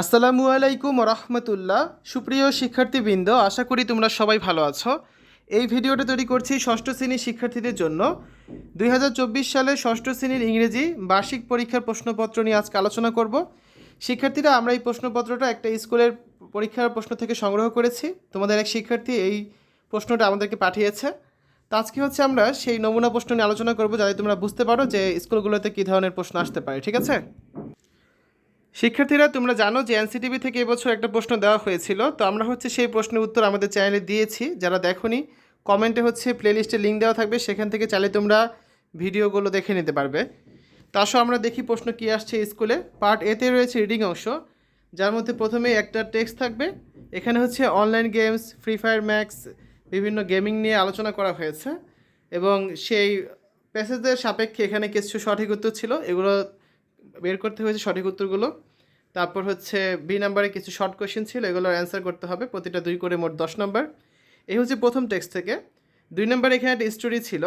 আসসালামু আলাইকুম রহমতুল্লাহ সুপ্রিয় শিক্ষার্থীবৃন্দ, আশা করি তোমরা সবাই ভালো আছো। এই ভিডিওটা তৈরি করছি ষষ্ঠ শ্রেণির শিক্ষার্থীদের জন্য। দুই হাজার চব্বিশ সালে ষষ্ঠ শ্রেণির ইংরেজি বার্ষিক পরীক্ষার প্রশ্নপত্র নিয়ে আজকে আলোচনা করব। শিক্ষার্থীরা, আমরা এই প্রশ্নপত্রটা একটা স্কুলের পরীক্ষার প্রশ্ন থেকে সংগ্রহ করেছি। তোমাদের এক শিক্ষার্থী এই প্রশ্নটা আমাদেরকে পাঠিয়েছে। তো আজকে হচ্ছে আমরা সেই নমুনা প্রশ্ন নিয়ে আলোচনা করব, যাতে তোমরা বুঝতে পারো যে স্কুলগুলোতে কী ধরনের প্রশ্ন আসতে পারে, ঠিক আছে? শিক্ষার্থীরা, তোমরা জানো যে এনসিটিভি থেকে এবছর একটা প্রশ্ন দেওয়া হয়েছিল। তো আমরা হচ্ছে সেই প্রশ্নের উত্তর আমাদের চ্যানেলে দিয়েছি। যারা দেখোনি, কমেন্টে হচ্ছে প্লেলিস্টে লিঙ্ক দেওয়া থাকবে। সেখান থেকে চাইলে তোমরা ভিডিওগুলো দেখে নিতে পারবে। তো আসো, আমরা দেখি প্রশ্ন কী আসছে স্কুলে। পার্ট এতে রয়েছে রিডিং অংশ। যার মধ্যে প্রথমে একটা টেক্সট থাকবে। এখানে হচ্ছে online games, Free Fire Max, বিভিন্ন গেমিং নিয়ে আলোচনা করা হয়েছে। এবং সেই প্যাসেজের সাপেক্ষে এখানে কিছু সঠিক উত্তর ছিল। এগুলো বের করতে হয়েছে সঠিক উত্তরগুলো। তারপর হচ্ছে বি নাম্বারে কিছু শর্ট কোয়েশ্চেন ছিল, এগুলোর অ্যান্সার করতে হবে, প্রতিটা দুই করে মোট দশ নম্বর। এই হচ্ছে প্রথম টেক্সট থেকে। দুই নম্বরে এখানে একটা স্টোরি ছিল।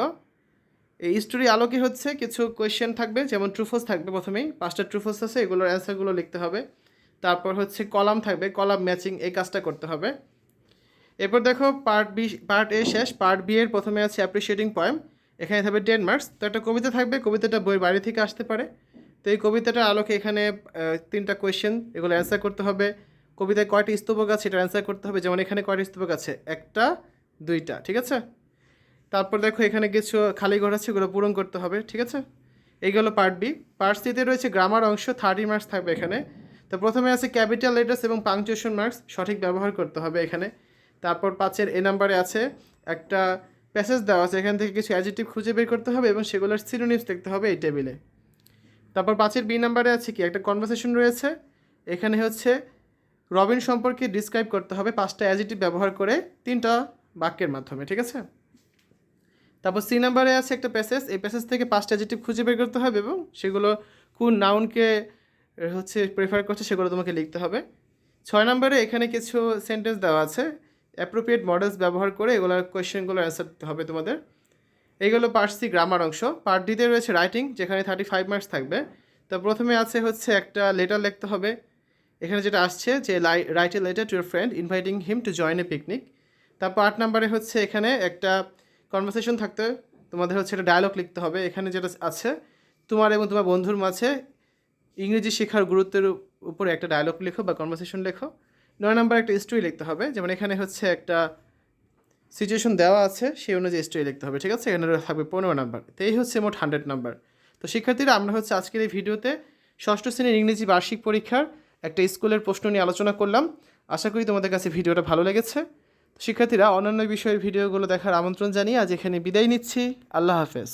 এই স্টোরি আলোকে হচ্ছে কিছু কোয়েশ্চেন থাকবে, যেমন ট্রুফোস থাকবে প্রথমেই, পাঁচটা ট্রুফোস আছে, এগুলোর অ্যান্সারগুলো লিখতে হবে। তারপর হচ্ছে কলাম থাকবে, কলাম ম্যাচিং এই কাজটা করতে হবে। এরপর দেখো পার্ট বি পার্ট এ শেষ পার্ট বি এর প্রথমে আছে অ্যাপ্রিসিয়েটিং পয়েম এখানে থাকবে টেন মার্কস তো একটা কবিতা থাকবে, কবিতাটা বইয়ের বাড়ি থেকে আসতে পারে। তো এই কবিতাটার আলোকে এখানে তিনটা কোয়েশ্চেন এগুলো অ্যান্সার করতে হবে। কবিতায় কয়টি স্তবক আছে এটা অ্যান্সার করতে হবে। যেমন এখানে কয়টি স্তবক আছে? একটা, দুইটা, ঠিক আছে? তারপর দেখো এখানে কিছু খালি ঘর আছে, এগুলো পূরণ করতে হবে, ঠিক আছে? এইগুলো পার্ট বি পার্ট সিতে রয়েছে গ্রামার অংশ থার্টি মার্কস থাকবে এখানে। তো প্রথমে আছে ক্যাপিটাল লেটার্স এবং পাংচুয়েশন মার্কস সঠিক ব্যবহার করতে হবে এখানে। তারপর পাঁচের এ নাম্বারে আছে, একটা প্যাসেজ দেওয়া আছে, এখান থেকে কিছু অ্যাজিটিভ খুঁজে বের করতে হবে এবং সেগুলোর সিনোনিমস লিখতে হবে এই টেবিলে তারপর পাঁচের বি নাম্বারে আছে কি? একটা কনভারসেশন রয়েছে। এখানে হচ্ছে রবিন সম্পর্কে ডিসক্রাইব করতে হবে পাঁচটা অ্যাজিটিভ ব্যবহার করে তিনটা বাক্যের মাধ্যমে, ঠিক আছে? তারপর সি নাম্বারে আছে একটা প্যাসেজ এই প্যাসেজ থেকে পাঁচটা অ্যাজিটিভ খুঁজে বের করতে হবে এবং সেগুলো কোন নাউনকে হচ্ছে প্রেফার করছে সেগুলো তোমাকে লিখতে হবে। ছয় নম্বরে এখানে কিছু সেন্টেন্স দেওয়া আছে। অ্যাপ্রোপ্রিয়েট মডেলস ব্যবহার করে এগুলোর কোয়েশ্চেনগুলো অ্যান্সার দিতে হবে তোমাদের। এইগুলো পার্ট সি গ্রামার অংশ। পার্ট ডিতে রয়েছে রাইটিং, যেখানে থার্টি ফাইভ মার্কস থাকবে। তো প্রথমে আছে হচ্ছে একটা লেটার লিখতে হবে। এখানে যেটা আসছে যে write a letter to your friend inviting him to join a picnic তারপর আট নাম্বারে হচ্ছে এখানে একটা কনভারসেশন থাকতে, তোমাদের হচ্ছে একটা ডায়লগ লিখতে হবে। এখানে যেটা আছে, তোমার এবং তোমার বন্ধুর মাঝে ইংরেজি শেখার গুরুত্বের উপরে একটা ডায়লগ লেখো বা কনভারসেশন লেখো। নয় নাম্বার একটা স্টোরি লিখতে হবে। যেমন এখানে হচ্ছে একটা সিচুয়েশন দেওয়া আছে, সেই অনুযায়ী স্টোরি লিখতে হবে, ঠিক আছে? এখানে থাকবে পনেরো নাম্বার তো এই হচ্ছে মোট হান্ড্রেড নাম্বার তো শিক্ষার্থীরা, আমরা হচ্ছে আজকের এই ভিডিওতে ষষ্ঠ শ্রেণির ইংরেজি বার্ষিক পরীক্ষার একটা স্কুলের প্রশ্ন নিয়ে আলোচনা করলাম। আশা করি তোমাদের কাছে ভিডিওটা ভালো লেগেছে। শিক্ষার্থীরা, অন্যান্য বিষয়ের ভিডিওগুলো দেখার আমন্ত্রণ জানিয়ে আজ এখানে বিদায় নিচ্ছি। আল্লাহ হাফেজ।